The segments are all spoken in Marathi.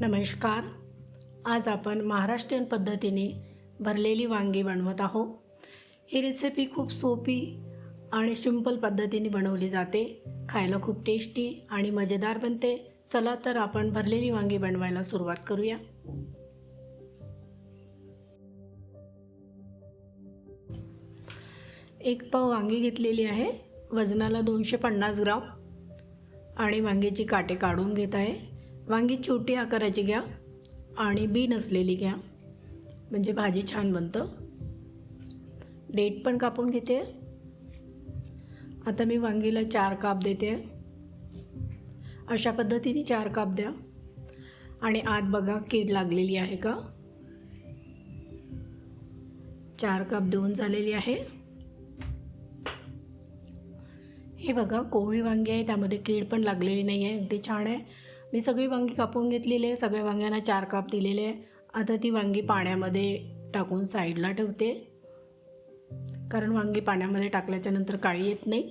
नमस्कार. आज आपण महाराष्ट्रीयन पद्धतीने भरलेली वांगी बनवत आहोत. ही रेसिपी खूप सोपी आणि सिंपल पद्धतीने बनवली जाते. खायला खूप टेस्टी आणि मजेदार बनते. चला तर आपण भरलेली वांगी बनवायला सुरुवात करूया. एक पाव वांगी घेतलेली आहे. वजनाला दोनशे पन्नास ग्राम आणि वांग्याची काटे काढून घेत आहे. वांगी छोटी आकाराची घ्या आणि बी नसलेली घ्या. म्हणजे भाजी छान बनतं. डेट पण कापून घेते. आता मी वांगीला चार काप देते. अशा पद्धतीने चार काप द्या. आणि आत बघा कीड लागलेली आहे का? चार काप देऊन झालेली आहे. हे बघा कोवळी वांगी आहे त्यामध्ये कीड पण लागलेली नाही आहे अगदी छान आहे. मी सगळी वांगी कापून घेतलेली आहे. सगळ्या वांग्यांना चार काप दिलेले आहे. आता ती वांगी पाण्यामध्ये टाकून साईडला ठेवते. कारण वांगी पाण्यामध्ये टाकल्याच्या नंतर काळी येत नाही.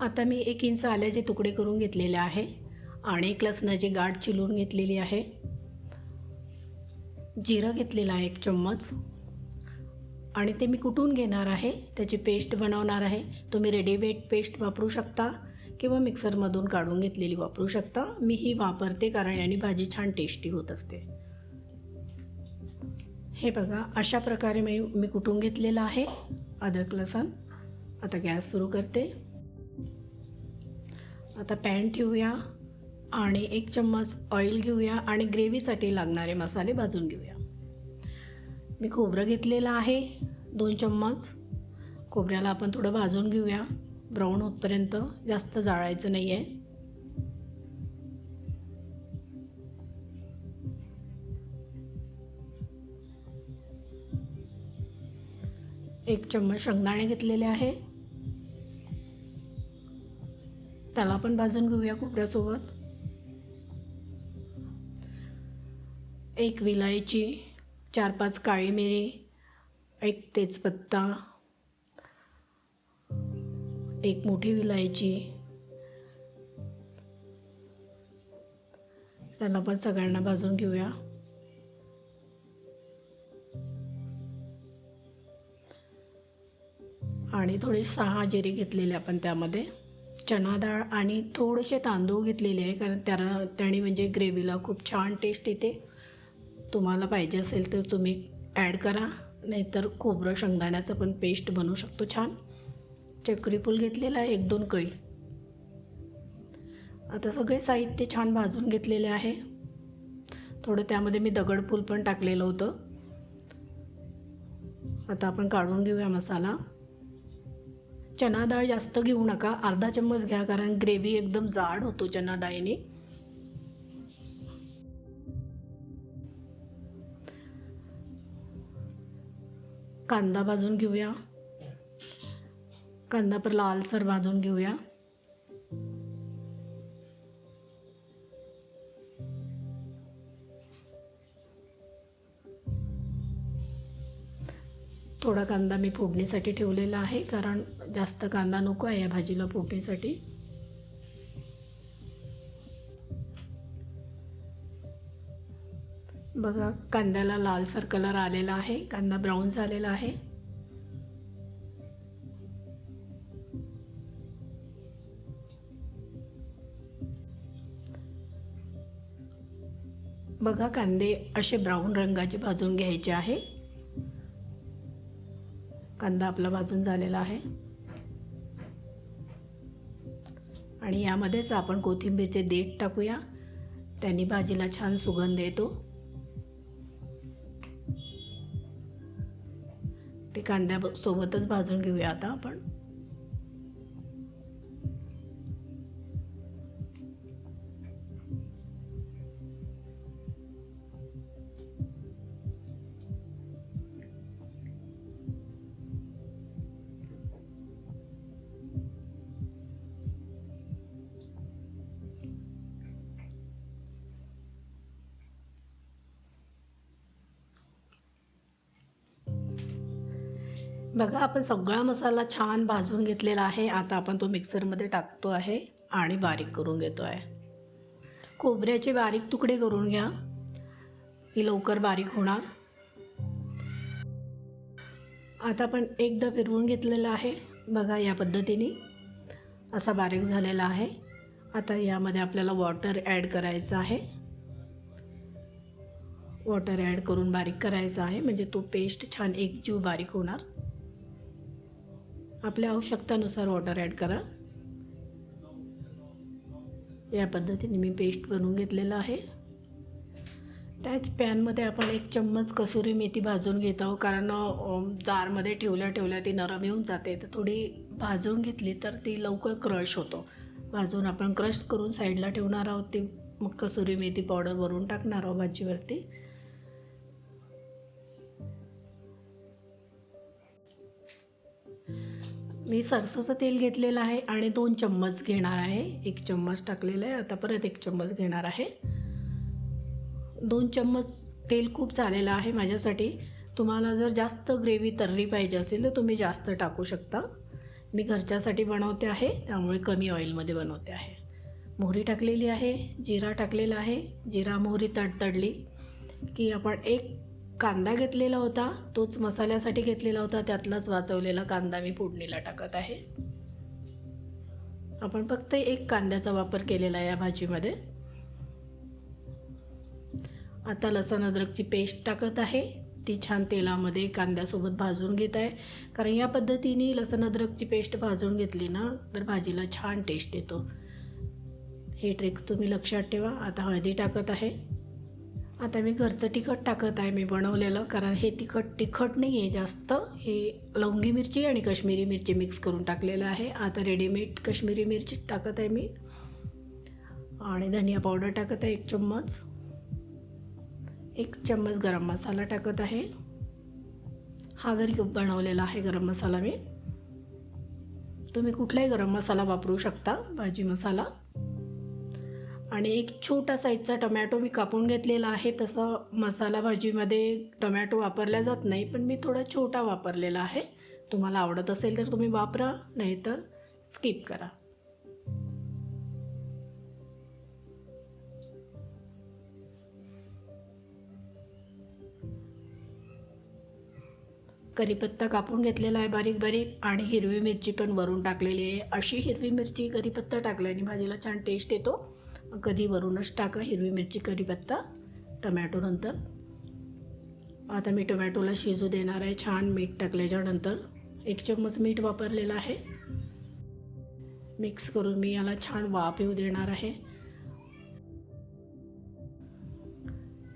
आता मी एक इंच आल्याचे तुकडे करून घेतलेले आहे आणि एक लसणाची गाठ चिलून घेतलेली आहे. जिरं घेतलेलं आहे एक चम्मच. आणि ते मी कुटून घेणार आहे? त्याची पेस्ट बनवणार आहे. तुम्ही रेडीमेड पेस्ट वापरू शकता किंवा मिक्सरमधून काढून घेतलेली वापरू शकता. मी ही वापरते कारण याने भाजी छान टेस्टी होत असते. हे बघा अशा प्रकारे मी मी कुटून घेतलेलं आहे? अद्रक लसण. आता गॅस सुरू करते. आता पॅन ठेवूया आणि एक चम्मच ऑइल घेऊया आणि ग्रेव्हीसाठी लागणारे मसाले भाजून घेऊया. मी खोबरं घेतलेलं आहे दोन चम्मच. खोबऱ्याला आपण थोडं भाजून घेऊया. ब्राऊन होतपर्यंत जास्त जाळायचं नाही आहे एक चम्मच शेंगदाणे घेतलेले आहे. त्याला पण भाजून घेऊया खोबऱ्यासोबत. एक विलायची चार पाच काळी मिरी एक तेजपत्ता एक मोठी विलायची. त्यांना पण सगळ्यांना भाजून घेऊया. आणि थोडे सहा जिरे घेतलेले आपण त्यामध्ये. चना डाळ आणि थोडेसे तांदूळ घेतलेले आहे कारण त्याला त्याने म्हणजे ग्रेव्हीला खूप छान टेस्ट येते. तुम्हाला पाहिजे असेल तर तुम्ही ॲड करा. नाहीतर खोबरं शेंगदाण्याचं पण पेस्ट बनवू शकतो छान. चक्री फूल आहे एक दोन कळी. आता सगळे साहित्य छान भाजून घेतलेले आहे. थोडं त्यामध्ये मी दगडफूल पण टाकलेलं होतं. आता आपण काढून घेऊया मसाला. चना डाळ जास्त घेऊ नका अर्धा चम्मच घ्या कारण ग्रेव्ही एकदम जाड होतो चना डाळीने. कांदा भाजून घेऊया. कांदा पर लालसर भाजून घेऊया. थोडा कांदा मी फोडणीसाठी ठेवलेला आहे कारण जास्त कांदा नको आहे या भाजीला फोडणीसाठी. बघा कांद्याला लालसर कलर आलेला आहे कांदा ब्राऊन झालेला आहे. बघा कांदे असे ब्राऊन रंगाचे भाजून घ्यायचे आहे. कांदा आपला भाजून झालेला आहे. आणि यामध्येच आपण कोथिंबीरचे देठ टाकूया. त्यांनी भाजीला छान सुगंध येतो. ते कांद्यासोबतच भाजून घेऊया आता आपण. बघा आपण सगळा मसाला छान भाजून घेतलेला आहे. आता आपण तो मिक्सरमध्ये टाकतो आहे आणि बारीक करून घेतो आहे. खोबऱ्याचे बारीक तुकडे करून घ्या. की लवकर बारीक होणार. आता आपण एकदा फिरवून घेतलेला आहे. बघा या पद्धतीने असा बारीक झालेला आहे. आता यामध्ये आपल्याला वॉटर ॲड करायचं आहे. वॉटर ॲड करून बारीक करायचं आहे. म्हणजे तो पेस्ट छान एक जीव बारीक होणार. आपल्या आवश्यकतानुसार वॉटर ॲड करा. या पद्धतीने मी पेस्ट बनवून घेतलेलं आहे. त्याच पॅनमध्ये आपण एक चम्मच कसुरी मेथी भाजून घेत आहोत कारण जारमध्ये ठेवल्या ठेवल्या ती नरम येऊन जाते. तर थोडी भाजून घेतली तर ती लवकर क्रश होतो. भाजून आपण क्रश करून साईडला ठेवणार आहोत ती. मग कसुरी मेथी पावडर भरून टाकणार आहोत भाजीवरती. मी सरसोचं तेल घेतलेलं आहे आणि दोन चम्मच घेणार आहे. एक चम्मच टाकलेलं आहे. आता परत एक चम्मच घेणार आहे. दोन चम्मच तेल खूप झालेलं आहे माझ्यासाठी. तुम्हाला जर जास्त ग्रेव्ही तर्री पाहिजे असेल तर तुम्ही जास्त टाकू शकता. मी घरच्यासाठी बनवते आहे त्यामुळे कमी ऑइलमध्ये बनवते आहे. मोहरी टाकलेली आहे जिरा टाकलेला आहे. जिरा मोहरी तडतडली की आपण एक कांदा घेतलेला होता तोच मसाल्यासाठी घेतलेला होता त्यातलाच वाचवलेला कांदा मी फोडणीला टाकत आहे. आपण फक्त एक कांद्याचा वापर केलेला आहे या भाजीमध्ये. आता लसण अद्रकची पेस्ट टाकत आहे. ती छान तेलामध्ये कांद्यासोबत भाजून घेत आहे. कारण या पद्धतीने लसण अद्रकची पेस्ट भाजून घेतली ना तर भाजीला छान टेस्ट येतो. हे ट्रिक्स तुम्ही लक्षात ठेवा. आता हळदी टाकत आहे. आता मी घरचं तिखट टाकत आहे मी बनवलेलं. कारण हे तिखट तिखट नाही आहे जास्त. हे लवंगी मिरची आणि कश्मीरी मिरची मिक्स करून टाकलेलं आहे. आता रेडीमेड कश्मीरी मिरची टाकत आहे मी. आणि धनिया पावडर टाकत आहे एक चम्मच. एक चम्मच गरम मसाला टाकत आहे. हा घरी बनवलेला आहे गरम मसाला मी. तुम्ही कुठलाही गरम मसाला वापरू शकता भाजी मसाला. आणि एक छोटा साईजचा टमॅटो मी कापून घेतलेला आहे. तसं मसाला भाजीमध्ये टमॅटो वापरला जात नाही पण मी थोडा छोटा वापरलेला आहे. तुम्हाला आवडत असेल तर तुम्ही वापरा नाहीतर स्किप करा. कढीपत्ता कापून घेतलेला आहे बारीक बारीक आणि हिरवी मिरची पण वरून टाकलेली आहे. अशी हिरवी मिरची कढीपत्ता टाकल्याने भाजीला छान टेस्ट येतो. कधी वरूनच टाका हिरवी मिरची कढीपत्ता टमॅटो नंतर. आता मी टोमॅटोला शिजू देणार आहे छान मीठ टाकल्याच्यानंतर. एक चम्मच मीठ वापरलेलं आहे. मिक्स करून मी याला छान वाफ येऊ देणार आहे.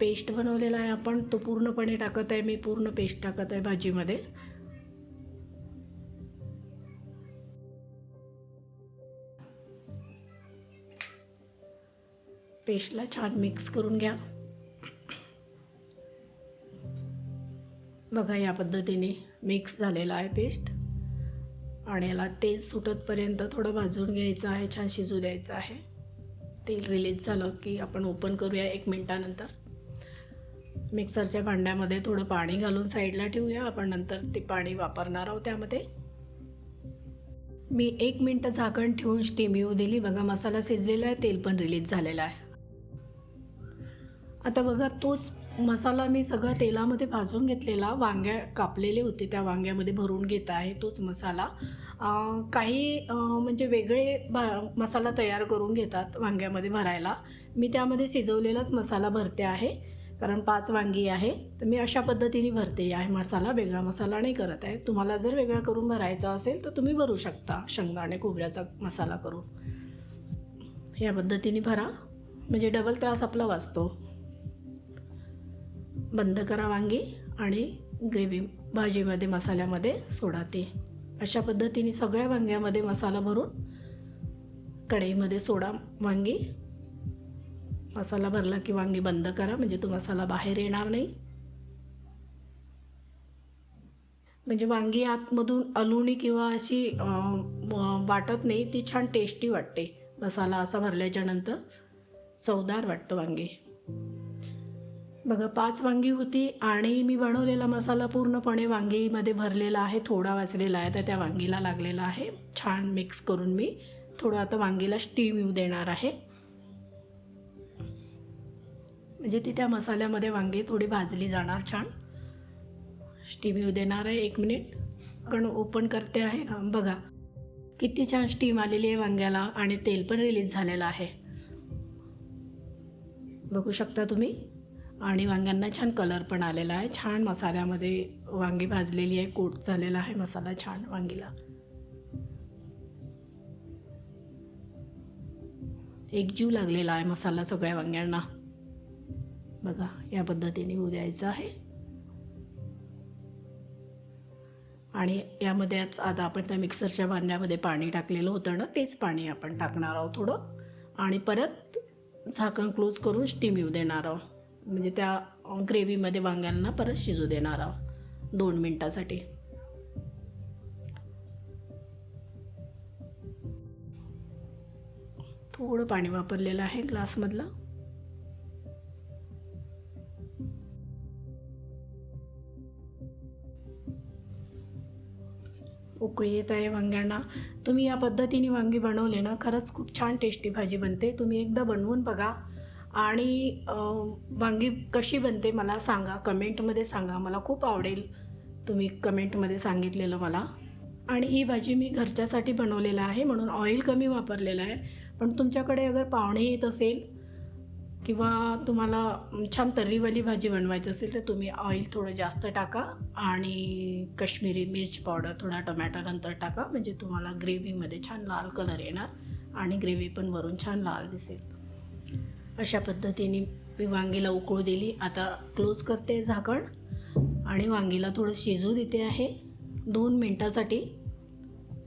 पेस्ट बनवलेला आहे आपण तो पूर्णपणे टाकत आहे मी पूर्ण पेस्ट टाकत आहे भाजीमध्ये. पेस्टला छान मिक्स करून घ्या. बघा या पद्धतीने मिक्स झालेला आहे पेस्ट. आणि याला तेल सुटतपर्यंत थोडं भाजून घ्यायचं आहे छान शिजू द्यायचं आहे. तेल रिलीज झालं की आपण ओपन करूया एक मिनटानंतर. मिक्सरच्या भांड्यामध्ये थोडं पाणी घालून साईडला ठेवूया. आपण नंतर ते पाणी वापरणार आहोत त्यामध्ये. मी एक मिनटं झाकण ठेवून स्टीम येऊ दिली. बघा मसाला शिजलेला आहे तेल पण रिलीज झालेला आहे. आता बघा तोच मसाला मी सगळा तेलामध्ये भाजून घेतलेला. वांग्या कापलेले होते त्या वांग्यामध्ये भरून घेत आहे तोच मसाला. काही म्हणजे वेगळे भा मसाला तयार करून घेतात वांग्यामध्ये भरायला. मी त्यामध्ये शिजवलेलाच मसाला भरते आहे कारण पाच वांगी आहे. तर मी अशा पद्धतीने भरते आहे मसाला वेगळा मसाला नाही करत आहे. तुम्हाला जर वेगळा करून भरायचा असेल तर तुम्ही भरू शकता शेंगदाणे खोबऱ्याचा मसाला करून. या पद्धतीने भरा. म्हणजे डबल त्रास आपला वाचतो. बंद करा वांगी आणि ग्रेव्ही भाजीमध्ये मसाल्यामध्ये सोडा ते. अशा पद्धतीने सगळ्या वांग्यामध्ये मसाला भरून कढईमध्ये सोडा वांगी. मसाला भरला की वांगी बंद करा म्हणजे तो मसाला बाहेर येणार नाही. म्हणजे वांगी आतमधून अलुणी किंवा अशी वाटत नाही ती छान टेस्टी वाटते. मसाला असा भरल्याच्यानंतर चवदार वाटतं वांगी. बघा पाच वांगी होती आणि मी बनवलेला मसाला पूर्णपणे वांगीमध्ये भरलेला आहे थोडा वाचलेला आहे तर त्या वांगीला लागलेला आहे. छान मिक्स करून मी थोडं आता वांगीला स्टीम येऊ देणार आहे. म्हणजे ती त्या मसाल्यामध्ये वांगी थोडी भाजली जाणार छान. स्टीम येऊ देणार आहे एक मिनिट पण ओपन करते आहे. बघा किती छान स्टीम आलेली आहे वांग्याला आणि तेल पण रिलीज झालेलं आहे. बघू शकता तुम्ही? आणि वांग्यांना छान कलर पण आलेला आहे. छान मसाल्यामध्ये वांगी भाजलेली आहे. कोट झालेला आहे मसाला छान वांगीला. एक जीव लागलेला आहे मसाला सगळ्या वांग्यांना. बघा या पद्धतीने होऊ द्यायचं आहे. आणि यामध्येच आता आपण त्या मिक्सरच्या भांड्यामध्ये पाणी टाकलेलं होतं ना तेच पाणी आपण टाकणार आहोत थोडं. आणि परत झाकण क्लोज करून स्टीम येऊ देणार आहोत. म्हणजे त्या ग्रेव्हीमध्ये वांग्यांना परत शिजू देणार आहोत. दोन मिनटासाठी. थोडं पाणी वापरलेलं आहे ग्लासमधलं. उकळी येत आहे वांग्यांना. तुम्ही या पद्धतीने वांगी बनवले ना खरंच खूप छान टेस्टी भाजी बनते. तुम्ही एकदा बनवून बघा. आणि वांगी कशी बनते मला सांगा. कमेंटमध्ये सांगा. मला खूप आवडेल तुम्ही कमेंटमध्ये सांगितलेलं मला. आणि ही भाजी मी घरच्यासाठी बनवलेलं आहे म्हणून ऑइल कमी वापरलेलं आहे. पण तुमच्याकडे अगर पाहुणे येत असेल किंवा तुम्हाला छान तर्रीवाली भाजी बनवायची असेल तर तुम्ही ऑइल थोडं जास्त टाका आणि कश्मीरी मिर्च पावडर थोडा टोमॅटो नंतर टाका. म्हणजे तुम्हाला ग्रेव्हीमध्ये छान लाल कलर येणार आणि ग्रेव्ही पण वरून छान लाल दिसेल. अशा पद्धतीने मी वांगीला उकळू दिली. आता क्लोज करते झाकण आणि वांगीला थोडं शिजू देते आहे. दोन मिनटासाठी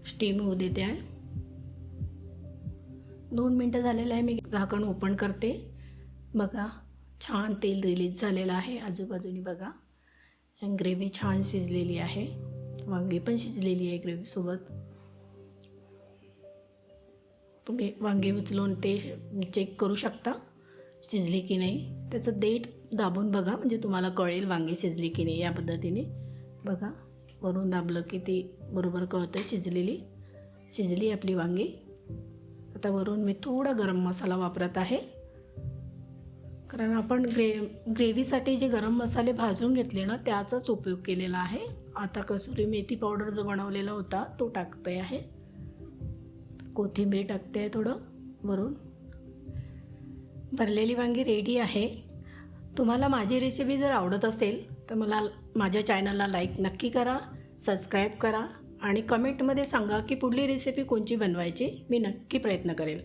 स्टीम होऊ देते आहे. दोन मिनटं झालेलं आहे मी झाकण ओपन करते. बघा छान तेल रिलीज झालेलं आहे आजूबाजूनी बघा. आणि ग्रेव्ही छान शिजलेली आहे. वांगी पण शिजलेली आहे ग्रेव्हीसोबत तुम्ही वांगी उचलून ते चेक करू शकता. शिजली की नाही त्याचं देठ दाबून बघा. म्हणजे तुम्हाला कळेल वांगी शिजली की नाही या पद्धतीने. बघा वरून दाबलं की ती बरोबर कळतं शिजलेली. शिजली आपली वांगी. आता वरून मी थोडा गरम मसाला वापरत आहे. कारण आपण ग्रे ग्रेव्हीसाठी जे गरम मसाले भाजून घेतले ना त्याचाच उपयोग केलेला आहे. आता कसुरी मेथी पावडर जो बनवलेला होता तो टाकते आहे. कोथिंबीर टाकते आहे थोडं वरून. भरलेली वांगी रेडी आहे. तुम्हाला माझी रेसिपी जर आवडत असेल तर मला माझ्या चॅनलला लाईक नक्की करा सबस्क्राईब करा आणि कमेंटमध्ये सांगा की पुढली रेसिपी कोणची बनवायची मी नक्की प्रयत्न करेन.